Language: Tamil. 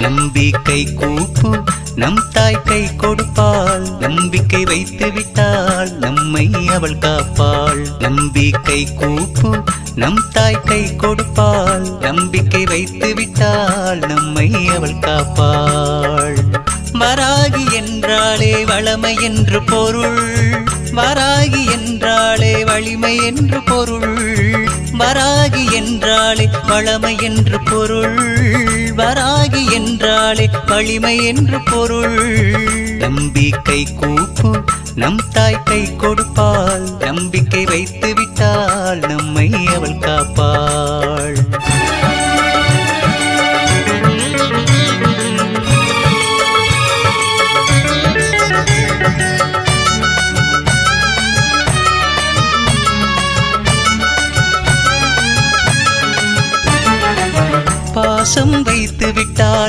நம்பிக்கை கூப்பு நம் தாய் கை கொடுப்பாள். நம்பிக்கை வைத்து விட்டாள் நம்மை அவள் காப்பாள். நம்பிக்கை கூப்பு நம் தாய் கை கொடுப்பாள். நம்பிக்கை வைத்து விட்டாள் நம்மை அவள் காப்பாள். வராகி என்றாலே வளமை என்று பொருள். வராகி என்றாலே வலிமை என்று பொருள். வராகி என்றாலே வளமை என்று பொருள். என்றாலே வலிமை என்று பொருள். நம்பிக்கை கூப்பு நம் தாய் கை கொடுப்பாள். நம்பிக்கை வைத்து விட்டால் நம்மை அவள் காப்பாள். பாசம் வைத்து விட்டால்